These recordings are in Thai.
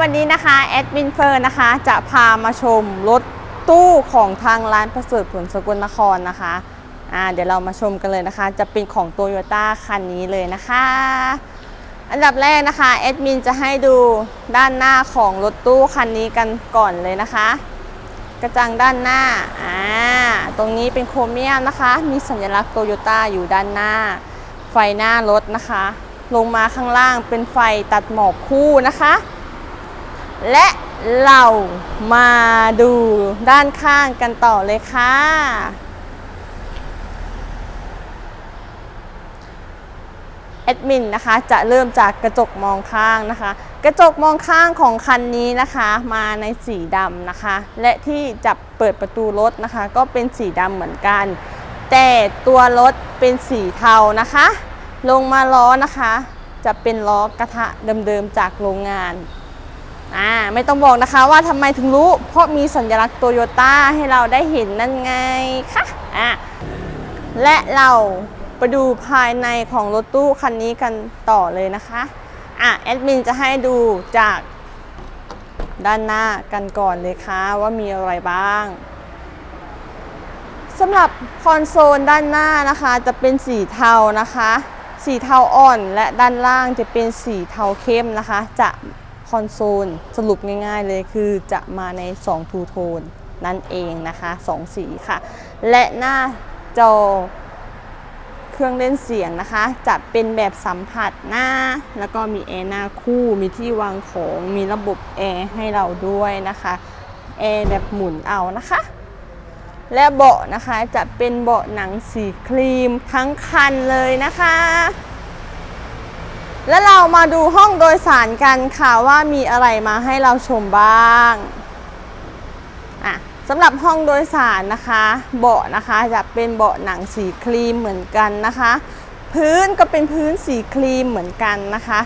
วันนี้นะคะแอดมินเฟิร์นนะคะจะพามาชมรถตู้ของทางร้านประเสริฐผลสกลนครนะคะอ่าเดี๋ยวเรามาชมกันเลยนะคะ จะเป็นของโตโยต้าคันนี้เลยนะคะ อันดับแรกนะคะแอดมินจะให้ดูด้านหน้าของรถตู้คันนี้กันก่อนเลยนะคะ กระจังด้านหน้าอ่าตรงนี้เป็นโครเมียมนะคะ มีสัญลักษณ์โตโยต้าอยู่ด้านหน้า ไฟหน้ารถนะคะ ลงมาข้างล่างเป็นไฟตัดหมอกคู่นะคะ และเรามาดูด้านข้างกันต่อเลยค่ะ แอดมินนะคะจะเริ่มจากกระจกมองข้างนะคะ กระจกมองข้างของคันนี้นะคะมาในสีดำนะคะ และที่จะเปิดประตูรถนะคะ ก็เป็นสีดำเหมือนกัน แต่ตัวรถเป็นสีเทานะคะ ลงมาล้อนะคะ จะเป็นล้อกระทะเดิมๆจากโรงงาน อ่าไม่ต้องบอกนะคะว่าทำไมถึงรู้ เพราะมีสัญลักษณ์โตโยต้าให้เราได้เห็นนั่นไงคะอะและเราไปดูภายในของรถตู้คันนี้กันต่อเลยนะคะอะแอดมินจะให้ดูจากด้านหน้ากันก่อนเลยค่ะว่ามีอะไรบ้างสำหรับคอนโซลด้านหน้านะคะจะเป็นสีเทานะคะ สีเทาอ่อนและด้านล่างจะเป็นสีเทาเข้มนะคะ จะ คอนโซลสรุปง่ายๆเลยคือจะมาใน 2 ทูโทนนั่นเองนะคะ 2 สีค่ะ และหน้าจอเครื่องเล่นเสียงนะคะ จะเป็นแบบสัมผัสหน้า แล้วก็มีแอร์หน้าคู่มีที่วางของมีระบบแอร์ให้เราด้วยนะคะแอร์แบบหมุนเอานะคะและเบาะนะคะจะเป็นเบาะหนังสีครีมทั้งคันเลยนะคะ แล้วเรามาดูห้องโดยสารกันค่ะว่ามีอะไรมาให้เราชมบ้างอะสำหรับห้องโดยสารนะคะ เบาะนะคะจะเป็นเบาะหนังสีครีมเหมือนกันนะคะ พื้นก็เป็นพื้นสีครีมเหมือนกันนะคะ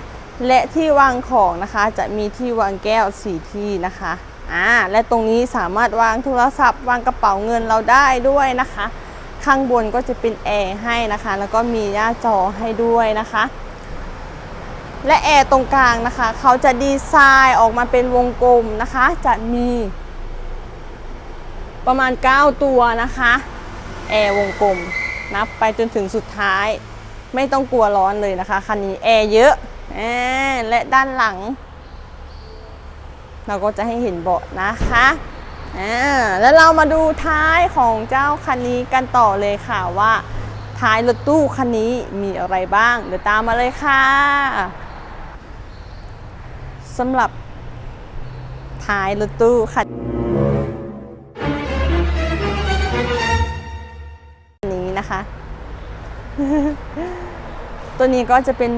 และที่วางของนะคะจะมีที่วางแก้วสีที่นะคะอ่าและตรงนี้สามารถวางโทรศัพท์ วางกระเป๋าเงินเราได้ด้วยนะคะ ข้างบนก็จะเป็นแอร์ให้นะคะ แล้วก็มีหน้าจอให้ด้วยนะคะ และแอร์ตรงกลางนะคะ เขาจะดีไซน์ออกมาเป็นวงกลมนะคะ จะมีประมาณ 9 ตัวนะคะ แอร์วงกลม นับไปจนถึงสุดท้าย ไม่ต้องกลัวร้อนเลยนะคะคันนี้แอร์เยอะอและด้านหลัง เราก็จะให้เห็นเบาะนะคะอ่าแล้วเรามาดูท้ายของเจ้าคันนี้กันต่อเลยค่ะว่าท้ายรถตู้คันนี้มีอะไรบ้าง เดี๋ยวตามมาเลยค่ะ สำหรับท้ายรถตู้คันนี้นะคะ ตัวนี้ก็จะเป็น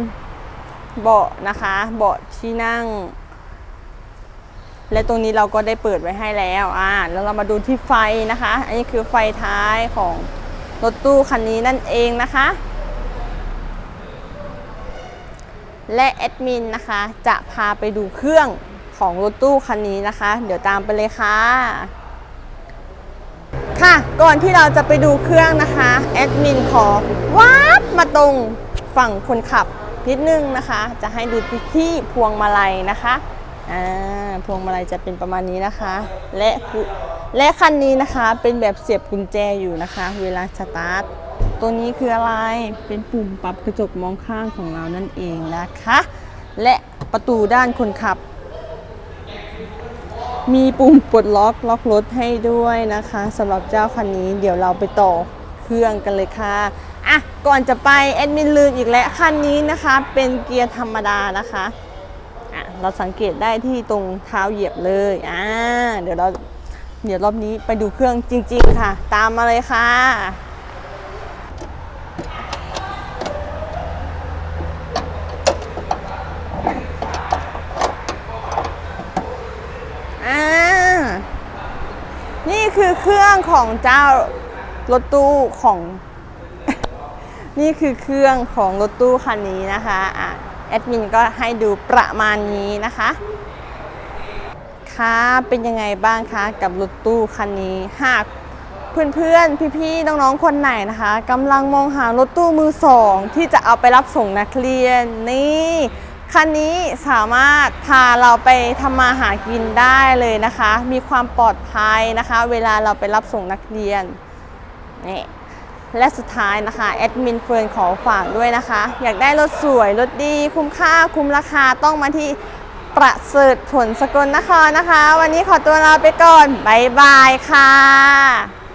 เบาะนะคะ เบาะที่นั่ง และตรงนี้เราก็ได้เปิดไว้ให้แล้วอ่าแล้วเรามาดูที่ไฟนะคะ อันนี้คือไฟท้ายของรถตู้คันนี้นั่นเองนะคะ และแอดมินนะคะ จะพาไปดูเครื่องของรถตู้คันนี้นะคะ เดี๋ยวตามไปเลยค่ะ ค่ะ ก่อนที่เราจะไปดูเครื่องนะคะ แอดมินขอวับมาตรงฝั่งคนขับนิดนึงนะคะ จะให้ดูที่พวงมาลัยนะคะ อ่า พวงมาลัยจะเป็นประมาณนี้นะคะ และ และคันนี้นะคะเป็นแบบเสียบกุญแจอยู่นะคะ เวลาสตาร์ทตัวนี้คืออะไรเป็นปุ่มปรับกระจกมองข้างของเรานั่นเองนะคะ และประตูด้านคนขับ มีปุ่มปลดล็อกล็อกรถให้ด้วยนะคะสำหรับเจ้าคันนี้เดี๋ยวเราไปต่อเครื่องกันเลยค่ะอะก่อนจะไปแอดมินลืมอีกแล้วคันนี้นะคะเป็นเกียร์ธรรมดานะคะอะเราสังเกตได้ที่ตรงเท้าเหยียบเลยอ่าเดี๋ยวเรา เดี๋ยวรอบนี้ไปดูเครื่องจริง ๆ ค่ะ ตามมาเลยค่ะอ่านี่คือเครื่องของเจ้ารถตู้ของ นี่คือเครื่องของรถตู้คันนี้นะคะอะแอดมินก็ให้ดูประมาณนี้นะคะ คะเป็นยังไงบ้างคะกับรถตู้คันนี้หากเพื่อนๆ พี่ๆ น้องๆ คนไหนนะคะกำลังมองหารถตู้มือสอง ที่จะเอาไปรับส่งนักเรียนนี่คันนี้สามารถพาเราไปทำมาหากินได้เลยนะคะ มีความปลอดภัยนะคะ เวลาเราไปรับส่งนักเรียนนี่และสุดท้ายนะคะแอดมินเฟิร์นขอฝากด้วยนะคะ อยากได้รถสวย รถดี คุ้มค่าคุ้มราคาต้องมาที่ ประเสริฐผลสกลนครนะคะ วันนี้ขอตัวลาไปก่อน บ๊ายบายค่ะ